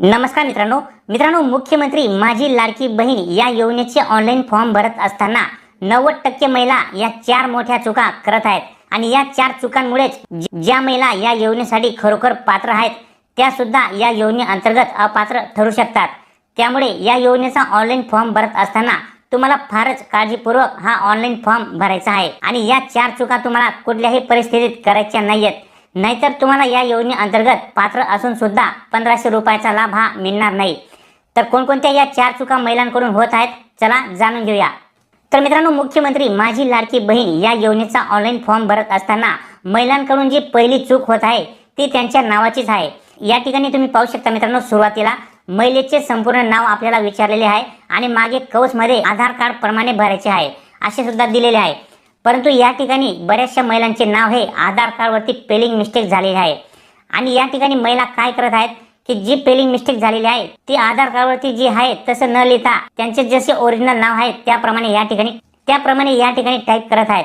नमस्कार मित्रांनो. मित्रांनो मुख्यमंत्री माझी लाडकी बहीण या योजनेचे ऑनलाईन फॉर्म भरत असताना नव्वद टक्के महिला या चार मोठ्या चुका करत आहेत. आणि या चार चुकांमुळेच ज्या महिला या योजनेसाठी खरोखर पात्र आहेत त्या सुद्धा या योजनेअंतर्गत अपात्र ठरू शकतात. त्यामुळे या योजनेचा ऑनलाईन फॉर्म भरत असताना तुम्हाला फारच काळजीपूर्वक हा ऑनलाईन फॉर्म भरायचा आहे. आणि या चार चुका तुम्हाला कुठल्याही परिस्थितीत करायच्या नाहीयेत. नाहीतर तुम्हाला या योजनेअंतर्गत पात्र असून सुद्धा पंधराशे रुपयाचा लाभ हा मिळणार नाही. तर कोणकोणत्या या चार चुका महिलांकडून होत आहेत चला जाणून घेऊया. तर मित्रांनो मुख्यमंत्री माझी लाडकी बहीण या योजनेचा ऑनलाईन फॉर्म भरत असताना महिलांकडून जी पहिली चूक होत आहे ती त्यांच्या नावाचीच आहे. या ठिकाणी तुम्ही पाहू शकता मित्रांनो सुरुवातीला महिलेचे संपूर्ण नाव आपल्याला विचारलेले आहे आणि मागे कवचमध्ये आधार कार्ड प्रमाणे भरायचे आहे असे सुद्धा दिलेले आहे. परंतु या ठिकाणी बऱ्याचशा महिलांचे नाव हे आधार कार्डवरती पेलिंग मिस्टेक झालेले आहे. आणि या ठिकाणी महिला काय करत आहेत की जी पेलिंग मिस्टेक झालेली आहे ती आधार कार्डवरती जी आहे तसं न लिहिता त्यांचे जसे ओरिजिनल नाव आहे त्याप्रमाणे या ठिकाणी त्याप्रमाणे या ठिकाणी टाईप करत आहेत.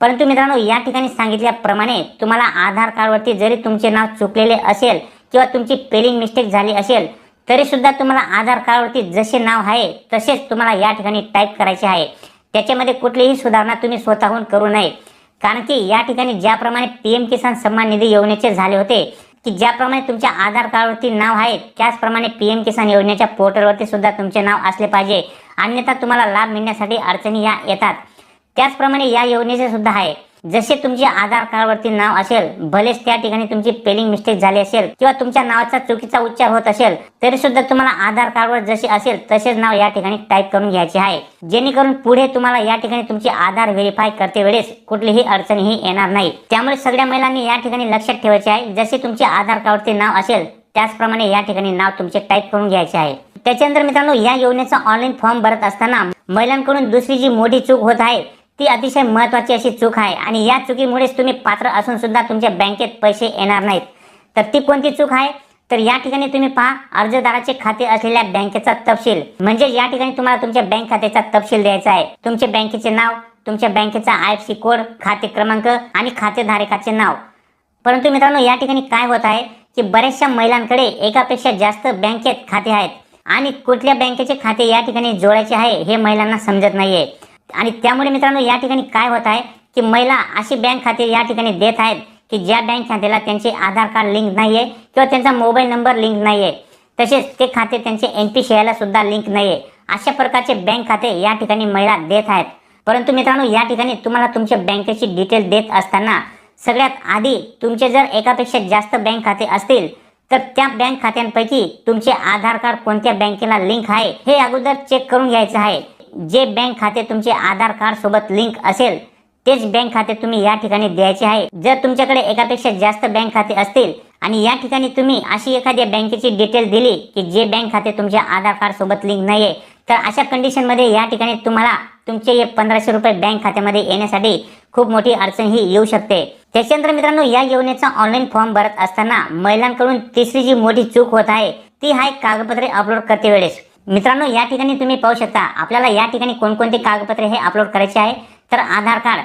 परंतु मित्रांनो या ठिकाणी सांगितल्याप्रमाणे तुम्हाला आधार कार्डवरती जरी तुमचे नाव चुकलेले असेल किंवा तुमची पेलिंग मिस्टेक झाली असेल तरी सुद्धा तुम्हाला आधार कार्डवरती जसे नाव आहे तसेच तुम्हाला या ठिकाणी टाईप करायचे आहे. त्याच्यामध्ये कुठलीही सुधारणा तुम्ही स्वतःहून करू नये. कारण की या ठिकाणी ज्याप्रमाणे पी एम किसान सन्मान निधी योजनेचे झाले होते की ज्याप्रमाणे तुमच्या आधार कार्डवरती नाव आहे त्याचप्रमाणे पी एम किसान योजनेच्या पोर्टलवरती सुद्धा तुमचे नाव असले पाहिजे. अन्यथा तुम्हाला लाभ मिळण्यासाठी अडचणी या येतात. त्याचप्रमाणे या योजनेचे सुद्धा आहे. जसे तुमचे आधार कार्डवरती नाव असेल भलेच त्या ठिकाणी तुमची पेलिंग मिस्टेक झाली असेल किंवा तुमच्या नावाचा चुकीचा उच्चार होत असेल तरी सुद्धा तुम्हाला आधार कार्डवर जसे असेल तसेच नाव या ठिकाणी टाईप करून घ्यायचे आहे. जेणेकरून पुढे तुम्हाला या ठिकाणी तुमचे आधार व्हेरीफाय करते वेळेस कुठलीही अडचणीही येणार नाही. त्यामुळे सगळ्या महिलांनी या ठिकाणी लक्षात ठेवायचे आहे. जसे तुमचे आधार कार्डवरती नाव असेल त्याचप्रमाणे या ठिकाणी नाव तुमचे टाईप करून घ्यायचे आहे. त्याच्यानंतर मित्रांनो या योजनेचा ऑनलाईन फॉर्म भरत असताना महिलांकडून दुसरी जी मोठी चूक होत आहे ती अतिशय महत्वाची अशी चूक आहे. आणि या चुकीमुळेच तुम्ही पात्र असून सुद्धा तुमच्या बँकेत पैसे येणार नाहीत. तर ती कोणती चूक आहे? तर या ठिकाणी तुम्ही पहा अर्जदाराचे खाते असलेल्या बँकेचा तपशील. म्हणजे या ठिकाणी तुम्हाला तुमच्या बँक खात्याचा तपशील द्यायचा आहे. तुमच्या बँकेचे नाव तुमच्या बँकेचा आय एफ सी कोड खाते क्रमांक आणि खातेधारकाचे नाव. परंतु मित्रांनो या ठिकाणी काय होत आहे की बऱ्याचशा महिलांकडे एकापेक्षा जास्त बँकेत खाते आहेत. आणि कुठल्या बँकेचे खाते या ठिकाणी जोडायचे आहे हे महिलांना समजत नाहीये. आणि त्यामुळे मित्रांनो या ठिकाणी काय होत आहे की महिला अशी बँक खाते या ठिकाणी देत आहेत की ज्या बँक खात्याला त्यांचे आधार कार्ड लिंक नाहीये किंवा त्यांचा मोबाईल नंबर लिंक नाहीये. तसेच ते खाते त्यांचे एन पी ला सुद्धा लिंक नाहीये. अशा प्रकारचे बँक खाते या ठिकाणी महिला देत आहेत. परंतु मित्रांनो या ठिकाणी तुम्हाला तुमच्या बँकेची डिटेल देत असताना सगळ्यात आधी तुमचे जर एकापेक्षा जास्त बँक खाते असतील तर त्या बँक खात्यांपैकी तुमचे आधार कार्ड कोणत्या बँकेला लिंक आहे हे अगोदर चेक करून घ्यायचं आहे. जे बँक खाते तुमचे आधार कार्ड सोबत लिंक असेल तेच बँक खाते तुम्ही या ठिकाणी द्यायचे आहे. जर तुमच्याकडे एकापेक्षा जास्त बँक खाते असतील आणि या ठिकाणी तुम्ही अशी एखाद्या बँकेची डिटेल दिली की जे बँक खाते तुमच्या आधार कार्ड सोबत लिंक नाहीये तर अशा कंडिशनमध्ये या ठिकाणी तुम्हाला तुमचे हे पंधराशे रुपये बँक खात्यामध्ये येण्यासाठी खूप मोठी अडचण ही येऊ शकते. त्याच्यानंतर मित्रांनो या योजनेचा ऑनलाईन फॉर्म भरत असताना महिलांकडून तिसरी जी मोठी चूक होत आहे. ती आहे कागदपत्रे अपलोड करते वेळेस मित्रांनो या ठिकाणी तुम्ही पाहू शकता आपल्याला या ठिकाणी कोणकोणती कागदपत्रे हे अपलोड करायचे आहे? तर आधार कार्ड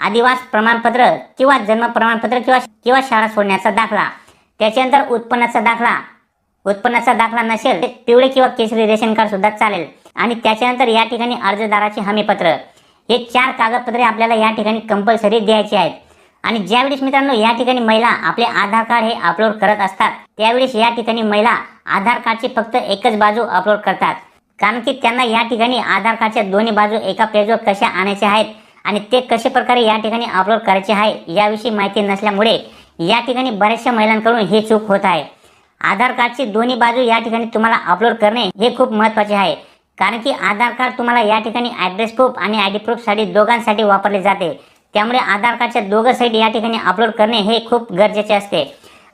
आदिवास प्रमाणपत्र किंवा जन्म प्रमाणपत्र किंवा किंवा शाळा सोडण्याचा दाखला त्याच्यानंतर उत्पन्नाचा दाखला. उत्पन्नाचा दाखला नसेल तर पिवळे किंवा केसरी रेशन कार्ड सुद्धा चालेल. आणि त्याच्यानंतर या ठिकाणी अर्जदाराचे हमीपत्र. हे चार कागदपत्रे आपल्याला या ठिकाणी कंपल्सरी द्यायची आहेत. आणि ज्यावेळेस मित्रांनो या ठिकाणी महिला आपले आधार कार्ड हे अपलोड करत असतात त्यावेळेस या ठिकाणी महिला आधार कार्डची फक्त एकच बाजू अपलोड करतात. कारण की त्यांना या ठिकाणी आधार कार्डच्या दोन्ही बाजू एका पेजवर कशा आणायच्या आहेत आणि ते कशा प्रकारे या ठिकाणी अपलोड करायचे आहे याविषयी माहिती नसल्यामुळे या ठिकाणी बऱ्याचशा महिलांकडून ही चूक होत आहे. आधार कार्डची दोन्ही बाजू या ठिकाणी तुम्हाला अपलोड करणे हे खूप महत्त्वाचे आहे. कारण की आधार कार्ड तुम्हाला या ठिकाणी ॲड्रेस प्रूफ आणि आय डी प्रूफसाठी दोघांसाठी वापरले जाते. त्यामुळे आधार कार्डच्या दोघं साईड या ठिकाणी अपलोड करणे हे खूप गरजेचे असते.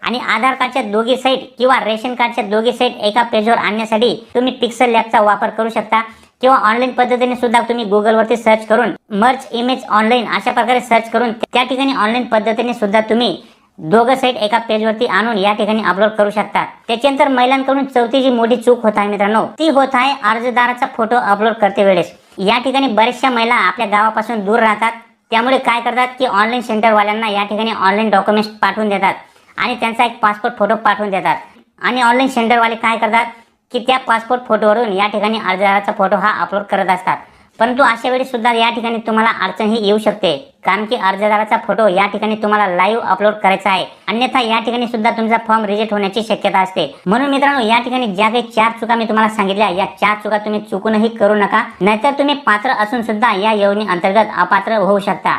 आणि आधार कार्डच्या दोघी साईड किंवा रेशन कार्डच्या दोघी साईड एका पेजवर आणण्यासाठी तुम्ही पिक्सल लॅबचा वापर करू शकता किंवा ऑनलाईन पद्धतीने सुद्धा तुम्ही गुगलवरती सर्च करून मर्च इमेज ऑनलाईन अशा प्रकारे सर्च करून त्या ठिकाणी ऑनलाईन पद्धतीने सुद्धा तुम्ही दोघं साईड एका पेजवरती आणून या ठिकाणी अपलोड करू शकता. त्याच्यानंतर महिलांकडून चौथी जी मोठी चूक होत आहे मित्रांनो. ती होत आहे अर्जदाराचा फोटो अपलोड करते वेळेस. या ठिकाणी बऱ्याचशा महिला आपल्या गावापासून दूर राहतात. त्यामुळे काय करतात की ऑनलाईन सेंटरवाल्यांना या ठिकाणी ऑनलाईन डॉक्युमेंट्स पाठवून देतात आणि त्यांचा एक पासपोर्ट फोटो पाठवून देतात. आणि ऑनलाईन सेंटरवाले काय करतात की त्या पासपोर्ट फोटोवरून या ठिकाणी अर्जदाराचा फोटो हा अपलोड करत असतात. परंतु अशा वेळी सुद्धा या ठिकाणी तुम्हाला अडचण ही येऊ शकते. कारण की अर्जदाराचा फोटो या ठिकाणी तुम्हाला लाईव्ह अपलोड करायचा आहे. अन्यथा या ठिकाणी सुद्धा तुमचा फॉर्म रिजेक्ट होण्याची शक्यता असते. म्हणून मित्रांनो या ठिकाणी ज्या काही चार चुका मी तुम्हाला सांगितल्या या चार चुका तुम्ही चुकूनही करू नका. नाहीतर तुम्ही पात्र असून सुद्धा या योजने अंतर्गत अपात्र होऊ शकता.